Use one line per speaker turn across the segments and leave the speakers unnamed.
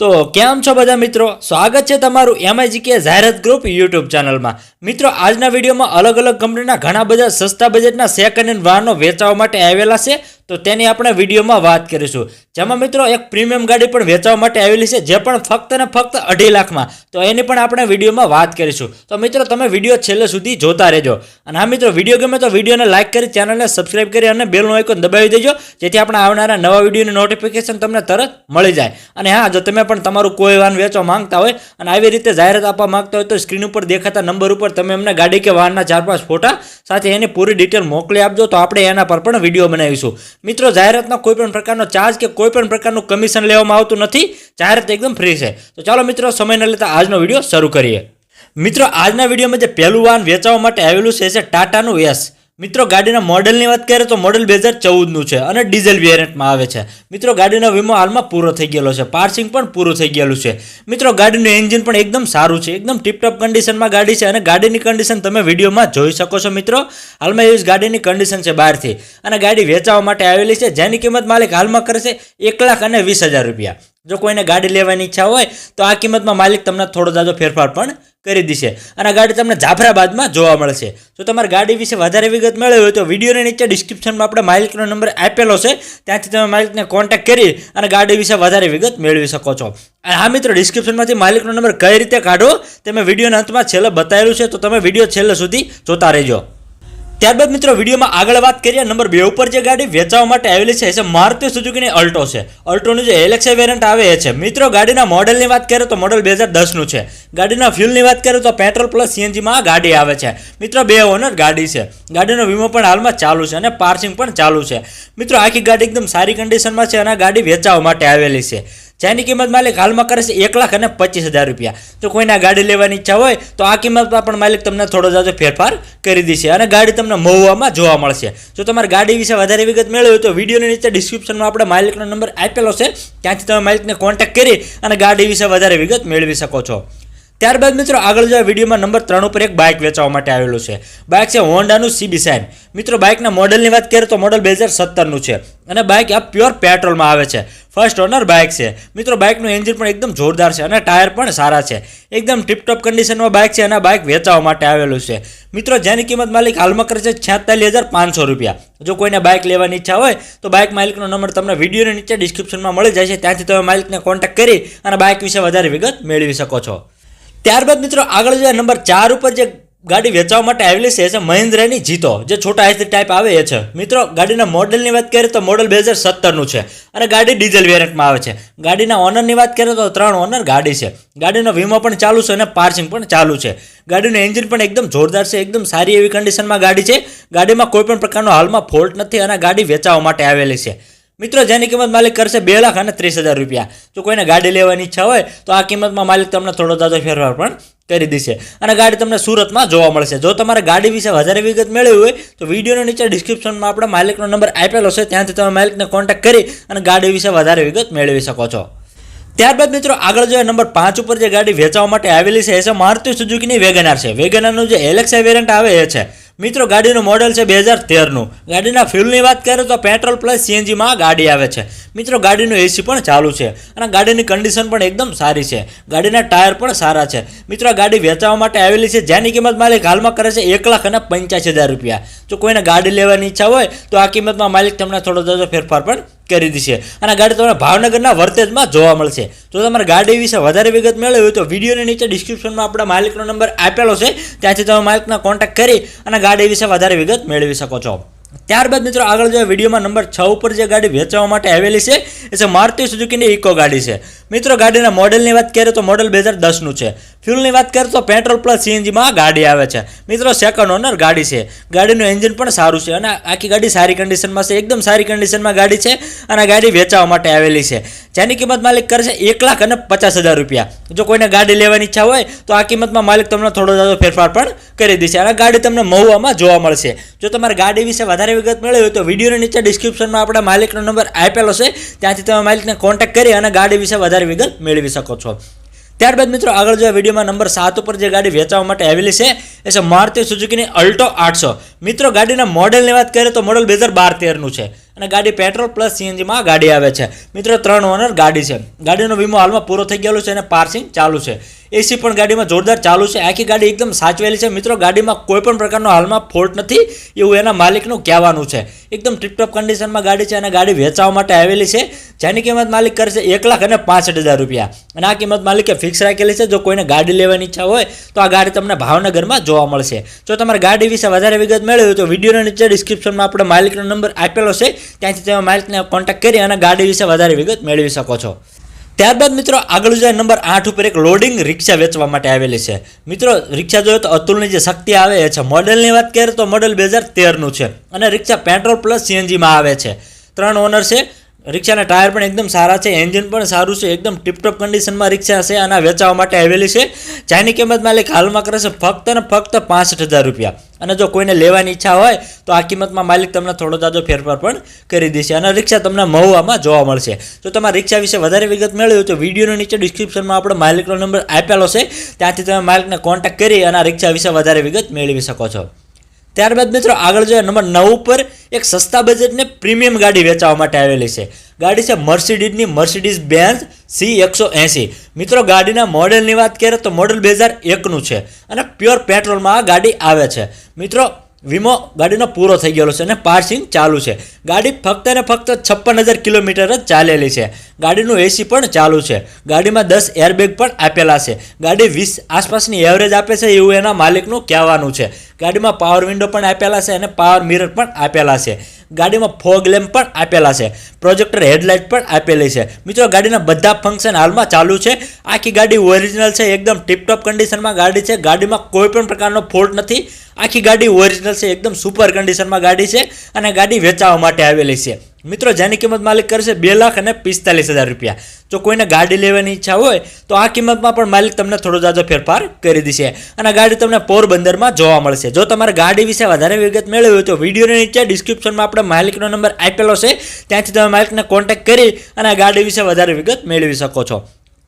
તો કેમ છો બધા મિત્રો? સ્વાગત છે તમારું એમઆઈજી કે જાહેરાત ગ્રુપ યુટ્યુબ ચેનલમાં મિત્રો, આજના વિડીયોમાં અલગ અલગ કંપનીના ઘણા બધા સસ્તા બજેટના સેકન્ડ હેન્ડ વાહનો વેચવા માટે આવેલા છે. તો તેની આપણે વિડીયોમાં વાત કરીશું. જેમાં મિત્રો, એક પ્રીમિયમ ગાડી પણ વેચવા માટે આવેલી છે, જે પણ ફક્ત ને ફક્ત અઢી લાખમાં. તો એની પણ આપણે વિડીયોમાં વાત કરીશું. તો મિત્રો, તમે વીડિયો છેલ્લે સુધી જોતા રહેજો. અને હા મિત્રો, વીડિયો ગમે તો વિડીયોને લાઇક કરી ચેનલને સબસ્ક્રાઇબ કરી અને બેલનું આઇકોન દબાવી દેજો. જેથી આપણે આવનારા નવા વિડીયોની નોટિફિકેશન તમને તરત મળી જાય. અને હા, જો તમે પણ તમારું કોઈ વાહન વેચવા માંગતા હોય અને આવી રીતે જાહેરાત આપવા માંગતા હોય તો સ્ક્રીન ઉપર દેખાતા નંબર ઉપર તમે એમને ગાડી કે વાહનના ચાર પાંચ ફોટા સાથે એની પૂરી ડિટેલ મોકલી આપજો તો આપણે એના પર પણ વીડિયો બનાવીશું. મિત્રો, જાહેરાતના કોઈપણ પ્રકારનો ચાર્જ કે કોઈપણ પ્રકારનું કમિશન લેવામાં આવતું નથી. જાહેરાત એકદમ ફ્રી છે. તો ચાલો મિત્રો, સમય ન લેતા આજનો વીડિયો શરૂ કરીએ. મિત્રો, આજના વિડીયોમાં જે પહેલું વાહન વેચવા માટે આવેલું છે ટાટાનું યસ મિત્રો, ગાડીના મોડલની વાત કરીએ તો મોડલ બે હજાર ચૌદનું છે અને ડીઝલ વેરિયન્ટમાં આવે છે. મિત્રો, ગાડીનો વીમો હાલમાં પૂરો થઈ ગયેલો છે. પાર્સિંગ પણ પૂરું થઈ ગયેલું છે. મિત્રો, ગાડીનું એન્જિન પણ એકદમ સારું છે. એકદમ ટીપટોપ કન્ડિશનમાં ગાડી છે અને ગાડીની કન્ડિશન તમે વિડીયોમાં જોઈ શકો છો મિત્રો. હાલમાં એવી ગાડીની કન્ડિશન છે બહારથી. અને ગાડી વેચાવા માટે આવેલી છે. જેની કિંમત માલિક હાલમાં કરશે એક લાખ અને વીસ હજાર રૂપિયા. જો કોઈને ગાડી લેવાની ઈચ્છા હોય તો આ કિંમતમાં માલિક તમને થોડો જાજો ફેરફાર પણ કરી દેશે. અને આ ગાડી તમને જાફરાબાદમાં જોવા મળશે. જો તમારે ગાડી વિશે વધારે વિગત મળે હોય તો વિડીયોની નીચે ડિસ્ક્રિપ્શનમાં આપણે માલિકનો નંબર આપેલો છે. ત્યાંથી તમે માલિકને કોન્ટેક્ટ કરી અને ગાડી વિશે વધારે વિગત મેળવી શકો છો. અને હા મિત્રો ડિસ્ક્રિપ્શનમાંથી માલિકનો નંબર કઈ રીતે કાઢો તે મેં વિડીયોના અંતમાં છેલ્લે બતાવેલું છે. તો તમે વીડિયો છેલ્લે સુધી જોતા રહેજો. ત્યારબાદ મિત્રો, વિડીયોમાં આગળ વાત કરીએ. નંબર બે ઉપર જે ગાડી વેચવા માટે આવેલી છે, એ મારુતિ સુઝુકીની અલ્ટો છે. અલ્ટોનું જે એલેક્સા વેરિયન્ટ આવે, એ છે. મિત્રો, ગાડીના મોડલની વાત કરીએ તો મોડલ બે હજાર દસનું છે. ગાડીના ફ્યુલની વાત કરીએ તો પેટ્રોલ પ્લસ સીએનજીમાં ગાડી આવે છે. મિત્રો, બે ઓનર ગાડી છે. ગાડીનો વીમો પણ હાલમાં ચાલુ છે અને પાર્સિંગ પણ ચાલુ છે. મિત્રો, આખી ગાડી એકદમ સારી કન્ડિશનમાં છે અને ગાડી વેચાવવા માટે આવેલી છે. જેની કિંમત માલિક હાલમાં કરે છે એક લાખ અને પચીસ હજાર રૂપિયા. તો કોઈને ગાડી લેવાની ઈચ્છા હોય, તો આ કિંમતમાં પણ માલિક તમને થોડો જાજો ફેરફાર કરી દેશે અને ગાડી તમને મહુવામાં જોવા મળશે. જો તમારે ગાડી વિશે વધારે વિગત મેળવી હોય તો વિડીયોની નીચે ડિસ્ક્રિપ્શનમાં આપણે માલિકનો નંબર આપેલો છે. ત્યાંથી તમે માલિકને કોન્ટેક્ટ કરી અને ગાડી વિશે વધારે વિગત મેળવી શકો છો. ત્યારબાદ મિત્રો આગળ જો વિડીયોમાં નંબર ત્રણ ઉપર એક બાઇક વેચવા માટે આવેલું છે. બાઇક છે હોન્ડાનું સીબી સાઇન મિત્રો બાઇકના મોડલની વાત કરીએ તો મોડલ બે સત્તરનું છે અને બાઇક આ પ્યોર પેટ્રોલમાં આવે છે. ફર્સ્ટ ઓનર બાઇક છે. મિત્રો બાઇકનું એન્જિન પણ એકદમ જોરદાર છે અને ટાયર પણ સારા છે. એકદમ ટિપટોપ કન્ડિશનમાં બાઇક છે અને બાઇક વેચવા માટે આવેલું છે. મિત્રો જેની કિંમત માલિક હાલમાં કરે છે છેતાલીસ હજાર પાંચસો રૂપિયા. જો કોઈને બાઇક લેવાની ઈચ્છા હોય તો બાઇક માલિકનો નંબર તમને વિડીયોની નીચે ડિસ્ક્રિપ્શનમાં મળી જાય છે. ત્યાંથી તમે માલિકને કોન્ટેક્ટ કરી અને બાઇક વિશે વધારે વિગત મેળવી શકો છો. ત્યારબાદ મિત્રો આગળ જે નંબર ચાર ઉપર જે ગાડી વેચવા માટે આવેલી છે, એ છે મહિન્દ્રાની જીતો. જે છોટા એસી ટાઈપ આવે, એ છે. મિત્રો, ગાડીના મોડલની વાત કરીએ તો મોડલ બે હજાર સત્તરનું છે અને ગાડી ડીઝલ વેરિયન્ટમાં આવે છે. ગાડીના ઓનરની વાત કરીએ તો ત્રણ ઓનર ગાડી છે. ગાડીનો વીમો પણ ચાલુ છે અને પાર્સિંગ પણ ચાલુ છે. ગાડીનું એન્જિન પણ એકદમ જોરદાર છે, એકદમ સારી એવી કન્ડિશનમાં ગાડી છે. ગાડીમાં કોઈ પણ પ્રકારનો હાલમાં ફોલ્ટ નથી અને ગાડી વેચાવા માટે આવેલી છે. મિત્રો, જેની કિંમત માલિક કરશે બે લાખ અને ત્રીસ હજાર રૂપિયા. જો કોઈને ગાડી લેવાની ઈચ્છા હોય, તો આ કિંમતમાં માલિક તમને થોડો દાદો ફેરફાર પણ કરી દેશે. અને ગાડી તમને સુરતમાં જોવા મળશે. જો તમારે ગાડી વિશે વધારે વિગત મેળવી હોય, તો વિડીયોની નીચે ડિસ્ક્રિપ્શનમાં આપણે માલિકનો નંબર આપેલો છે. ત્યાંથી તમે માલિકને કોન્ટેક્ટ કરી અને ગાડી વિશે વધારે વિગત મેળવી શકો છો. ત્યારબાદ મિત્રો, આગળ જોઈએ નંબર પાંચ ઉપર જે ગાડી વેચવા માટે આવેલી છે, એ છે મારુતિ સુઝુકીની વેગનાર છે. વેગનારનું જે એલેક્સા વેરિયન્ટ આવે, એ છે. મિત્રો, ગાડીનું મોડલ છે બે હજાર તેરનું. ગાડીના ફ્યુલની વાત કરીએ તો પેટ્રોલ પ્લસ સીએનજીમાં ગાડી આવે છે. મિત્રો, ગાડીનું એસી પણ ચાલુ છે અને ગાડીની કન્ડિશન પણ એકદમ સારી છે. ગાડીના ટાયર પણ સારા છે. મિત્રો ગાડી વેચાવા માટે આવેલી છે. જેની કિંમત માલિક હાલમાં કરે છે એક લાખ અને પંચ્યાસી હજાર રૂપિયા. જો કોઈને ગાડી લેવાની ઈચ્છા હોય, તો આ કિંમતમાં માલિક તમને થોડો જાજો ફેરફાર પણ કરી છે. અને ગાડી તમને ભાવનગરના વર્તેજમાં જોવા મળશે. જો તમારે ગાડી વિશે વધારે વિગત મેળવી હોય તો વિડીયોની નીચે ડિસ્ક્રિપ્શનમાં આપણા માલિકનો નંબર આપેલો છે. ત્યાંથી તમે માલિકના કોન્ટેક્ટ કરી અને ગાડી વિશે વધારે વિગત મેળવી શકો છો. ત્યારબાદ મિત્રો આગળ જો વિડીયોમાં નંબર છ ઉપર જે ગાડી વેચવા માટે આવેલી છે, એ છે મારુતિ સુઝુકીની ઇકો ગાડી છે. મિત્રો ગાડીના મોડલની વાત કરીએ તો મોડલ બે હજાર દસનું છે. ફ્યુલની વાત કરીએ તો પેટ્રોલ પ્લસ સીએનજીમાં ગાડી આવે છે. મિત્રો સેકન્ડ ઓનર ગાડી છે. ગાડીનું એન્જિન પણ સારું છે અને આખી ગાડી સારી કન્ડિશનમાં છે. એકદમ સારી કન્ડિશનમાં ગાડી છે અને ગાડી વેચવા માટે આવેલી છે. જેની કિંમત માલિક કરશે એક લાખ અને પચાસ હજાર રૂપિયા. જો કોઈને ગાડી લેવાની ઈચ્છા હોય તો આ કિંમતમાં માલિક તમને થોડો જાજો ફેરફાર પણ કરી દેશે અને ગાડી તમને મહુવામાં જોવા મળશે. જો તમારે ગાડી વિશે વધારે વિગત મેળવી હોય તો વિડીયોની નીચે ડિસ્ક્રિપ્શનમાં આપણા માલિકનો નંબર આપેલો છે. ત્યાંથી તમે માલિકને કોન્ટેક્ટ કરી અને ગાડી વિશે વધારે વિગત મેળવી શકો છો. ત્યારબાદ મિત્રો, આગળ જો વિડીયોમાં નંબર સાત ઉપર જે ગાડી વેચવા માટે આવેલી છે, એ છે મારુતિ સુઝુકીની અલ્ટો આઠસો. મિત્રો, ગાડીના મોડેલની વાત કરીએ તો મોડલ બે હજાર બાર તેરનું છે. અને ગાડી પેટ્રોલ પ્લસ સીએનજીમાં ગાડી આવે છે. મિત્રો, ત્રણ ઓનર ગાડી છે. ગાડીનો વીમો હાલમાં પૂરો થઈ ગયેલો છે અને પાર્સિંગ ચાલુ છે. એસી પણ ગાડીમાં જોરદાર ચાલુ છે. આખી ગાડી એકદમ સાચવેલી છે. મિત્રો, ગાડીમાં કોઈ પણ પ્રકારનો હાલમાં ફોલ્ટ નથી. એવું એના માલિકનું કહેવાનું છે. એકદમ ટિપટોપ કન્ડિશનમાં ગાડી છે અને ગાડી વેચાવા માટે આવેલી છે. જેની કિંમત માલિક કરશે એક લાખ અને પાસઠ હજાર રૂપિયા. અને આ કિંમત માલિકે ફિક્સ રાખેલી છે. જો કોઈને ગાડી લેવાની ઈચ્છા હોય, તો આ ગાડી તમને ભાવનગરમાં જોવા મળશે. જો તમારે ગાડી વિશે વધારે વિગત મેળવી તો વિડીયોના નીચે ડિસ્ક્રિપ્શનમાં આપણે માલિકનો નંબર આપેલો છે. ત્યાંથી તમે માલિકને કોન્ટેક્ટ કરી અને ગાડી વિશે વધારે વિગત મેળવી શકો છો. ત્યારબાદ મિત્રો આગળ જાય નંબર આઠ ઉપર એક લોડિંગ રિક્ષા વેચવા માટે આવેલી છે. મિત્રો રિક્ષા જોઈએ તો અતુલની જે શક્તિ આવે એ છે. મોડેલની વાત કરીએ તો મોડેલ બે હજાર તેરનું છે અને રિક્ષા પેટ્રોલ પ્લસ સીએનજીમાં આવે છે. ત્રણ ઓનર છે. રિક્ષાના ટાયર પણ એકદમ સારા છે. એન્જિન પણ સારું છે. એકદમ ટિપટોપ કન્ડિશનમાં રિક્ષા છે અને વેચાવા માટે આવેલી છે. જેની કિંમત માલિક હાલમાં કરે છે ફક્ત ને ફક્ત પાસઠ હજાર રૂપિયા. અને જો કોઈને લેવાની ઈચ્છા હોય, તો આ કિંમતમાં માલિક તમને થોડો તાજો ફેરફાર પણ કરી દેશે અને રિક્ષા તમને મહુવામાં જોવા મળશે. જો તમારે રિક્ષા વિશે વધારે વિગત મેળવી તો વિડીયોનો નીચે ડિસ્ક્રિપ્શનમાં આપણે માલિકનો નંબર આપેલો છે. ત્યાંથી તમે માલિકને કોન્ટેક્ટ કરી અને આ રિક્ષા વિશે વધારે વિગત મેળવી શકો છો. ત્યારબાદ મિત્રો આગળ જોઈએ, નંબર નવ પર એક સસ્તા બજેટને પ્રીમિયમ ગાડી વેચવા માટે આવેલી છે. ગાડી છે મર્સિડીઝની, મર્સિડીઝ બેન્ઝ સી એકસો એંસી મિત્રો, ગાડીના મોડેલની વાત કરીએ તો મોડેલ બે હજાર એકનું છે અને પ્યોર પેટ્રોલમાં આ ગાડી આવે છે. મિત્રો, વીમો ગાડીનો પૂરો થઈ ગયેલો છે અને પાર્સિંગ ચાલુ છે. ગાડી ફક્ત ને ફક્ત છપ્પન હજાર કિલોમીટર જ ચાલેલી છે. ગાડીનું એસી પણ ચાલુ છે. ગાડીમાં દસ એરબેગ પણ આપેલા છે. ગાડી વીસ આસપાસની એવરેજ આપે છે એવું એના માલિકનું કહેવાનું છે. ગાડીમાં પાવર વિન્ડો પણ આપેલા છે અને પાવર મિરર પણ આપેલા છે. ગાડીમાં ફોગ લેમ્પ પણ આપેલા છે. પ્રોજેક્ટર હેડલાઇટ પણ આપેલી છે. મિત્રો, ગાડીના બધા ફંક્શન હાલમાં ચાલુ છે. આખી ગાડી ઓરિજિનલ છે, એકદમ ટીપટોપ કન્ડિશનમાં ગાડી છે. ગાડીમાં કોઈ પણ પ્રકારનો ફોલ્ટ નથી. આખી ગાડી ઓરિજિનલ છે, એકદમ સુપર કન્ડિશનમાં ગાડી છે અને ગાડી વેચાવા માટે આવેલી છે. મિત્રો, જેની કિંમત માલિક કરશે બે લાખ અને પિસ્તાલીસ હજાર રૂપિયા. જો કોઈને ગાડી લેવાની ઈચ્છા હોય, તો આ કિંમતમાં પણ માલિક તમને થોડો જાજો ફેરફાર કરી દેશે અને ગાડી તમને પોરબંદરમાં જોવા મળશે. જો તમારે ગાડી વિશે વધારે વિગત મેળવી હોય, તો વિડીયોની નીચે ડિસ્ક્રિપ્શનમાં આપણે માલિકનો નંબર આપેલો છે. ત્યાંથી તમે માલિકને કોન્ટેક્ટ કરી અને આ ગાડી વિશે વધારે વિગત મેળવી શકો છો.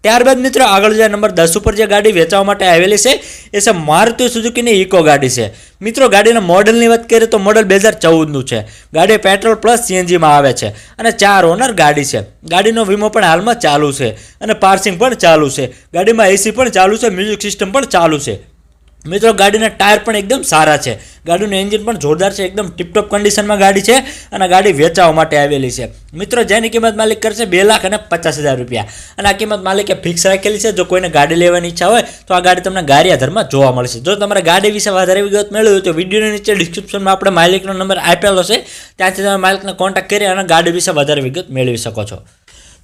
ત્યારબાદ મિત્રો આગળ જે નંબર દસ ઉપર જે ગાડી વેચવા માટે આવેલી છે, એ છે મારુતિ સુઝુકીની ઇકો ગાડી છે. મિત્રો ગાડીના મોડલની વાત કરીએ તો મોડલ બે હજાર ચૌદનું છે. ગાડી પેટ્રોલ પ્લસ સીએનજીમાં આવે છે અને ચાર ઓનર ગાડી છે. ગાડીનો વીમો પણ હાલમાં ચાલુ છે અને પાર્સિંગ પણ ચાલુ છે. ગાડીમાં એસી પણ ચાલુ છે મ્યુઝિક સિસ્ટમ પણ ચાલુ છે. મિત્રો, ગાડીના ટાયર પણ એકદમ સારા છે. ગાડીનું એન્જિન પણ જોરદાર છે, એકદમ ટીપટોપ કન્ડિશનમાં ગાડી છે અને ગાડી વેચાવા માટે આવેલી છે. મિત્રો, જેની કિંમત માલિક કરશે બે લાખ અને પચાસ હજાર રૂપિયા. અને આ કિંમત માલિકે ફિક્સ રાખેલી છે. જો કોઈને ગાડી લેવાની ઈચ્છા હોય, તો આ ગાડી તમને ગારિયાધરમાં જોવા મળશે. જો તમારે ગાડી વિશે વધારે વિગત મેળવી હોય, તો વિડીયોની નીચે ડિસ્ક્રિપ્શનમાં આપણે માલિકનો નંબર આપેલો છે. ત્યાંથી તમે માલિકને કોન્ટેક્ટ કરી અને ગાડી વિશે વધારે વિગત મેળવી શકો છો.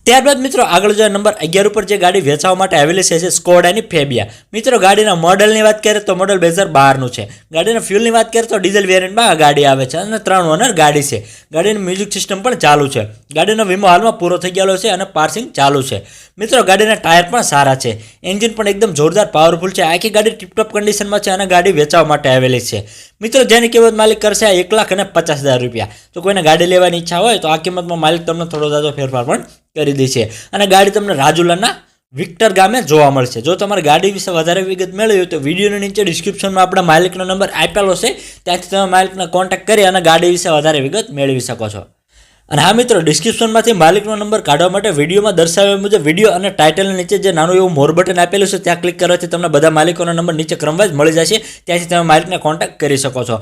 ત્યારબાદ મિત્રો આગળ જો નંબર અગિયાર ઉપર જે ગાડી વેચવા માટે આવેલી છે છે સ્કોડાની ફેબિયા મિત્રો ગાડીના મોડલની વાત કરીએ તો મોડલ બે હજાર છે. ગાડીના ફ્યુલની વાત કરીએ તો ડીઝલ વેરિયન્ટમાં આ ગાડી આવે છે અને ત્રણ ઓનર ગાડી છે. ગાડીની મ્યુઝિક સિસ્ટમ પણ ચાલુ છે. ગાડીનો વીમો હાલમાં પૂરો થઈ ગયેલો છે અને પાર્સિંગ ચાલુ છે. મિત્રો ગાડીના ટાયર પણ સારા છે. એન્જિન પણ એકદમ જોરદાર પાવરફુલ છે. આખી ગાડી ટીપટોપ કન્ડિશનમાં છે અને ગાડી વેચવા માટે આવેલી છે. મિત્રો જેની કિંમત માલિક કરશે એક લાખ અને પચાસ હજાર રૂપિયા. તો કોઈને ગાડી લેવાની ઈચ્છા હોય તો આ કિંમતમાં માલિક તમને થોડો જાજો ફેરફાર પણ કરી છે. અને ગાડી તમને રાજુલાના વિક્ટર ગામે જોવા મળશે. જો તમારે ગાડી વિશે વધારે વિગત મેળવી હોય તો વિડીયોની નીચે ડિસ્ક્રિપ્શનમાં આપણા માલિકનો નંબર આપેલો છે. ત્યાંથી તમે માલિકને કોન્ટેક્ટ કરી અને ગાડી વિશે વધારે વિગત મેળવી શકો છો. અને હા મિત્રો ડિસ્ક્રિપ્શનમાંથી માલિકનો નંબર કાઢવા માટે વિડીયોમાં દર્શાવ્યા મુજબ વીડિયો અને ટાઇટલની નીચે જે નાનું એવું મોર બટન આપેલું છે, ત્યાં ક્લિક કરવાથી તમને બધા માલિકોનો નંબર નીચે ક્રમવાઇઝ મળી જશે. ત્યાંથી તમે માલિકને કોન્ટેક્ટ કરી શકો છો.